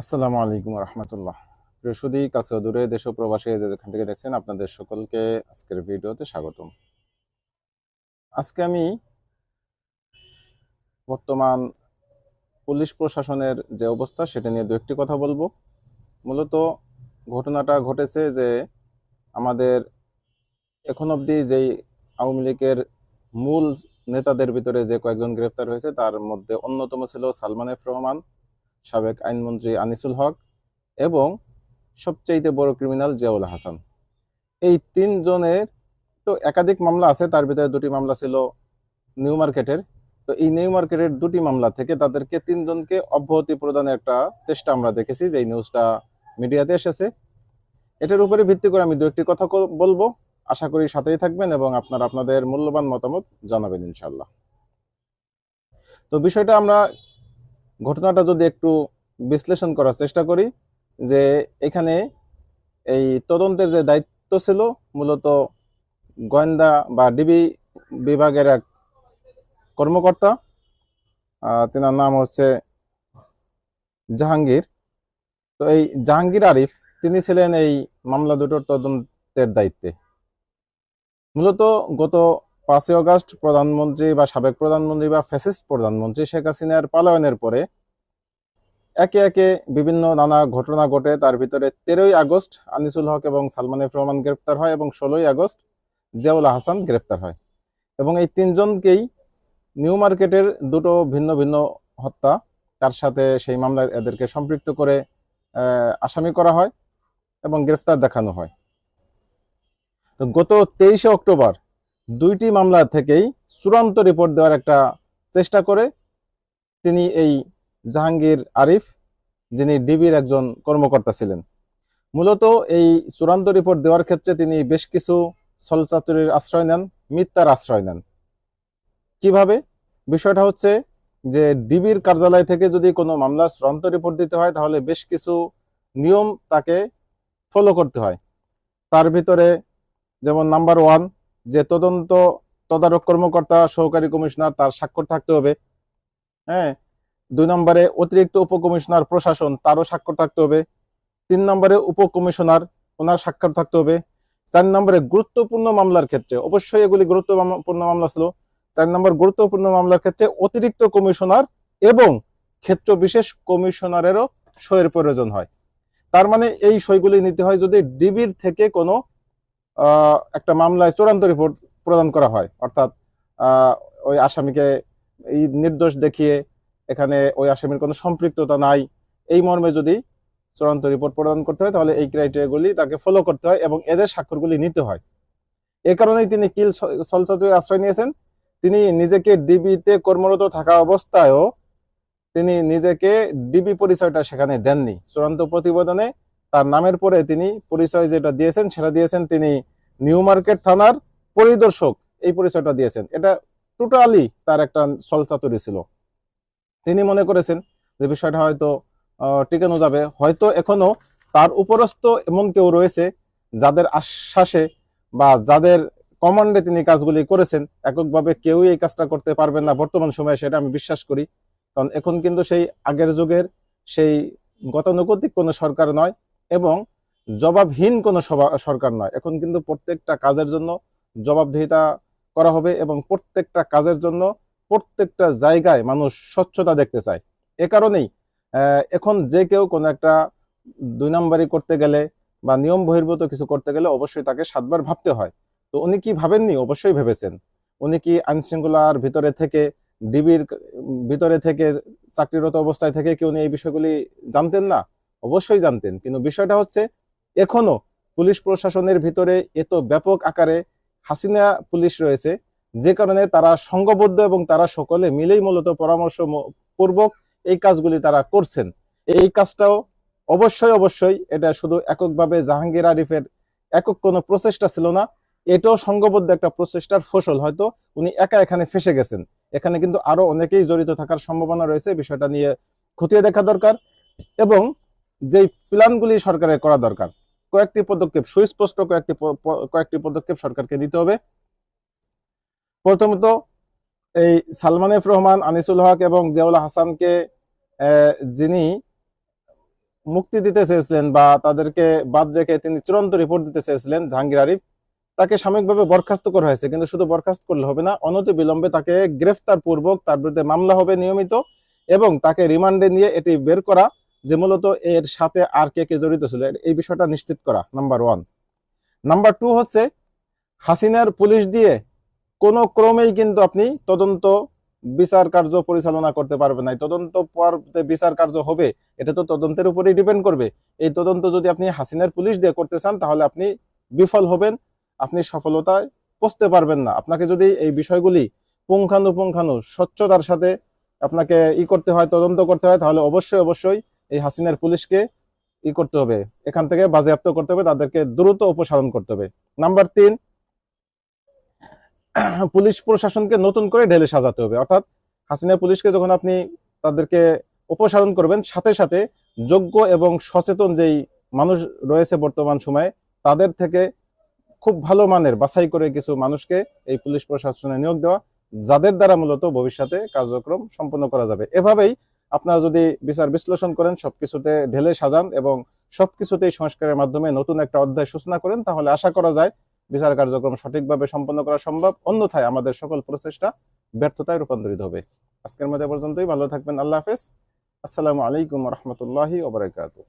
আসসালামু আলাইকুম রহমতুল্লাহ। বৃহস্পতি কাছে দূরে, দেশ প্রবাসী, যে যেখান থেকে দেখছেন, আপনাদের সকলকে আজকের ভিডিওতে স্বাগতম। আজকে আমি বর্তমান পুলিশ প্রশাসনের যে অবস্থা, সেটা নিয়ে দু একটি কথা বলব। মূলত ঘটনাটা ঘটেছে যে, আমাদের এখন অবধি যেই আওয়ামী লীগের মূল নেতাদের ভিতরে যে কয়েকজন গ্রেফতার হয়েছে, তার মধ্যে অন্যতম ছিল সালমান এফ রহমান। সাবেক আইনমন্ত্রী আনিসুল হক এবং সবচাইতে বড় ক্রিমিনাল জিয়াউল হাসান। এই তিনজনের তো একাধিক মামলা আছে, তার ভিতরে দুটি মামলা ছিল নিউ মার্কেটের। তো এই নিউ মার্কেটের দুটি মামলা থেকে তাদেরকে তিনজনকে অব্যাহতি প্রদানের একটা চেষ্টা আমরা দেখেছি যে এই নিউজটা মিডিয়াতে এসেছে। এটার উপরে ভিত্তি করে আমি দু একটি কথা বলব। আশা করি সাথেই থাকবেন এবং আপনার আপনাদের মূল্যবান মতামত জানাবেন ইনশাল্লাহ তো বিষয়টা আমরা ঘটনাটা যদি একটু বিশ্লেষণ করার চেষ্টা করি, যে এখানে এই তদন্তের যে দায়িত্ব ছিল, মূলত গোয়েন্দা বা ডিবি বিভাগের এক কর্মকর্তা তেনার নাম হচ্ছে জাহাঙ্গীর। তো এই জাহাঙ্গীর আরিফ, তিনি ছিলেন এই মামলা দুটোর তদন্তের দায়িত্বে। মূলত গত পাঁচই অগস্ট প্রধানমন্ত্রী বা সাবেক প্রধানমন্ত্রী বা ফ্যাসিস্ট প্রধানমন্ত্রী শেখ হাসিনার পলায়নের পরে একে একে বিভিন্ন নানা ঘটনা ঘটে। তার ভিতরে তেরোই আগস্ট আনিসুল হক এবং সালমান এফ রহমান গ্রেপ্তার হয় এবং ষোলোই আগস্ট জিয়াউল হাসান গ্রেপ্তার হয়। এবং এই তিনজনকেই নিউ মার্কেটের দুটো ভিন্ন ভিন্ন হত্যা, তার সাথে সেই মামলায় এদেরকে সম্পৃক্ত করে আসামি করা হয় এবং গ্রেফতার দেখানো হয়। তো গত তেইশে অক্টোবর দুইটি মামলা থেকেই চূড়ান্ত রিপোর্ট দেওয়ার একটা চেষ্টা করে তিনি এই জাহাঙ্গীর আরিফ, যিনি ডিবির একজন কর্মকর্তা ছিলেন। মূলত এই চূড়ান্ত রিপোর্ট দেওয়ার ক্ষেত্রে তিনি বেশ কিছু ছলচাতুরির আশ্রয় নেন, মিথ্যার আশ্রয় নেন। কীভাবে? বিষয়টা হচ্ছে যে ডিবির কার্যালয় থেকে যদি কোনো মামলার চূড়ান্ত রিপোর্ট দিতে হয়, তাহলে বেশ কিছু নিয়ম তাকে ফলো করতে হয়। তার ভিতরে যেমন নাম্বার ওয়ান যে তদন্ত তদারক কর্মকর্তা, সহকারী কমিশনার, তার স্বাক্ষর থাকতে হবে। হ্যাঁ দুই নম্বরে অতিরিক্ত উপকমিশনার, প্রশাসন, তারও স্বাক্ষর থাকতে হবে। তিন নম্বরে উপকমিশনার, ওনার স্বাক্ষর থাকতে হবে। চার নম্বরে গুরুত্বপূর্ণ মামলার ক্ষেত্রে, অবশ্যই এগুলি গুরুত্বপূর্ণ মামলা ছিল। চার নম্বর গুরুত্বপূর্ণ মামলার ক্ষেত্রে অতিরিক্ত কমিশনার এবং ক্ষেত্র বিশেষ কমিশনারেরও সইয়ের প্রয়োজন হয়। তার মানে এই সইগুলি নিতে হয় যদি ডিবির থেকে কোনো একটা মামলায় চূড়ান্ত রিপোর্ট প্রদান করা হয়। অর্থাৎ ওই আসামিকে এই নির্দোষ দেখিয়ে এখানে ওই আসামির কোনো সম্পৃক্ততা নাই। এই মর্মে যদি চূড়ান্ত রিপোর্ট প্রদান করতে হয়, তাহলে এই ক্রাইটেরিয়াগুলি তাকে ফলো করতে হয় এবং এদের স্বাক্ষরগুলি নিতে হয়। এ কারণেই তিনি কিল সলসাতুয়ের আশ্রয় নিয়েছেন। তিনি নিজেকে ডিবিতে কর্মরত থাকা অবস্থায়ও তিনি নিজেকে ডিবি পরিচয়টা সেখানে দেননি। চূড়ান্ত প্রতিবেদনে তার নামের পরে তিনি পরিচয় যেটা দিয়েছেন, সেটা দিয়েছেন তিনি নিউ মার্কেট থানার পরিদর্শক। এই পরিচয়টা দিয়েছেন। এটা টোটালি তার একটা সলচাতুরি ছিল। তিনি মনে করেছেন যে বিষয়টা হয়তো টিকানো যাবে। হয়তো এখনও তার উপরস্থ এমন কেউ রয়েছে যাদের আশ্বাসে বা যাদের কমান্ডে তিনি কাজগুলি করেছেন, এককভাবে কেউই এই কাজটা করতে পারবেন না বর্তমান সময়ে, সেটা আমি বিশ্বাস করি। কারণ এখন কিন্তু সেই আগের যুগের সেই গতানুগতিক কোনো সরকার নয়। এবং জবাবহীন কোনো সরকার নয়। এখন কিন্তু প্রত্যেকটা কাজের জন্য জবাবদিহিতা করা হবে এবং প্রত্যেকটা কাজের জন্য প্রত্যেকটা জায়গায় মানুষ স্বচ্ছতা দেখতে চায়। এ কারণেই এখন যে কেউ কোনো একটা দুই নম্বরই করতে গেলে বা নিয়ম বহির্ভূত কিছু করতে গেলে অবশ্যই তাকে সাতবার ভাবতে হয়। তো উনি কি ভাবেননি? অবশ্যই ভেবেছেন। উনি কি আইন শৃঙ্খলার ভিতরে থেকে, ডিবির ভিতরে থেকে, চাকরিরত অবস্থায় থেকে কি উনি এই বিষয়গুলি জানতেন না? অবশ্যই জানতেন। কিন্তু বিষয়টা হচ্ছে, এখনও পুলিশ প্রশাসনের ভিতরে এত ব্যাপক আকারে হাসিনা পুলিশ রয়েছে, যে কারণে তারা সংঘবদ্ধ এবং তারা সকলে মিলেই মূলত পরামর্শ পূর্বক এই কাজগুলি তারা করছেন। এই কাজটাও অবশ্যই অবশ্যই এটা শুধু এককভাবে জাহাঙ্গীর আরিফের একক কোনো প্রচেষ্টা ছিল না, এটাও সংঘবদ্ধ একটা প্রচেষ্টার ফসল। হয়তো উনি একা এখানে ফেসে গেছেন। এখানে কিন্তু আরও অনেকেই জড়িত থাকার সম্ভাবনা রয়েছে, বিষয়টা নিয়ে খতিয়ে দেখা দরকার। এবং যেই প্ল্যানগুলি সরকারের করা দরকার, কয়েকটি পদক্ষেপ, সুস্পষ্ট কয়েকটি কয়েকটি পদক্ষেপ সরকারকে নিতে হবে। প্রথমত, এই সালমান এফ রহমান, আনিসুল হক এবং জিয়াউল হাসানকে যিনি মুক্তি দিতে চেয়েছিলেন বা তাদেরকে বাদ রেখে তিনি চূড়ান্ত রিপোর্ট দিতে চেয়েছিলেন জাহাঙ্গীর আরিফ, তাকে সাময়িকভাবে বরখাস্ত করা হয়েছে। কিন্তু শুধু বরখাস্ত করলে হবে না, অনতি বিলম্বে তাকে গ্রেফতার পূর্বক তার বিরুদ্ধে মামলা হবে নিয়মিত এবং তাকে রিমান্ডে নিয়ে এটি বের করা যে মূলত এর সাথে আর কে কে জড়িত ছিল এই বিষয়টা নিশ্চিত করা নাম্বার ওয়ান নাম্বার টু হচ্ছে, হাসিনার পুলিশ দিয়ে কোনো ক্রমেই কিন্তু আপনি তদন্ত বিচার কার্য পরিচালনা করতে পারবেন না। তদন্ত পর যে বিচার কার্য হবে, এটা তো তদন্তের উপরেই ডিপেন্ড করবে। এই তদন্ত যদি আপনি হাসিনার পুলিশ দিয়ে করতে চান, তাহলে আপনি বিফল হবেন, আপনি সফলতায় পৌঁছতে পারবেন না। আপনাকে যদি এই বিষয়গুলি পুঙ্খানুপুঙ্খানু স্বচ্ছতার সাথে আপনাকে ই করতে হয়, তদন্ত করতে হয়, তাহলে অবশ্যই অবশ্যই এই হাসিনার পুলিশকে ই করতে হবে, এখান থেকে বাজেয়াপ্ত করতে হবে, তাদেরকে দ্রুত অপসারণ করতে হবে। নাম্বার তিন, পুলিশ প্রশাসনকে নতুন করে ঢেলে সাজাতে হবে। অর্থাৎ হাসিনা পুলিশকে যখন আপনি তাদেরকে অপসারণ করবেন, সাথে সাথে যোগ্য এবং সচেতন যেই মানুষ রয়েছে বর্তমান সময়ে, তাদের থেকে খুব ভালো মানের বাছাই করে কিছু মানুষকে এই পুলিশ প্রশাসনে নিয়োগ দেওয়া, যাদের দ্বারা মূলত ভবিষ্যতে কার্যক্রম সম্পন্ন করা যাবে। এভাবেই আপনারা যদি বিচার বিশ্লেষণ করেন, সবকিছুতে ঢেলে সাজান এবং সবকিছুতেই সংস্কারের মাধ্যমে নতুন একটা অধ্যায় সূচনা করেন, তাহলে আশা করা যায় বিচার কার্যক্রম সঠিকভাবে সম্পন্ন করা সম্ভব। অন্যথায় আমাদের সকল প্রচেষ্টা ব্যর্থতায় রূপান্তরিত হবে। আজকের মধ্যে পর্যন্তই। ভালো থাকবেন। আল্লাহ হাফেজ। আসসালামু আলাইকুম রহমতুল্লাহি ওবরাকাতু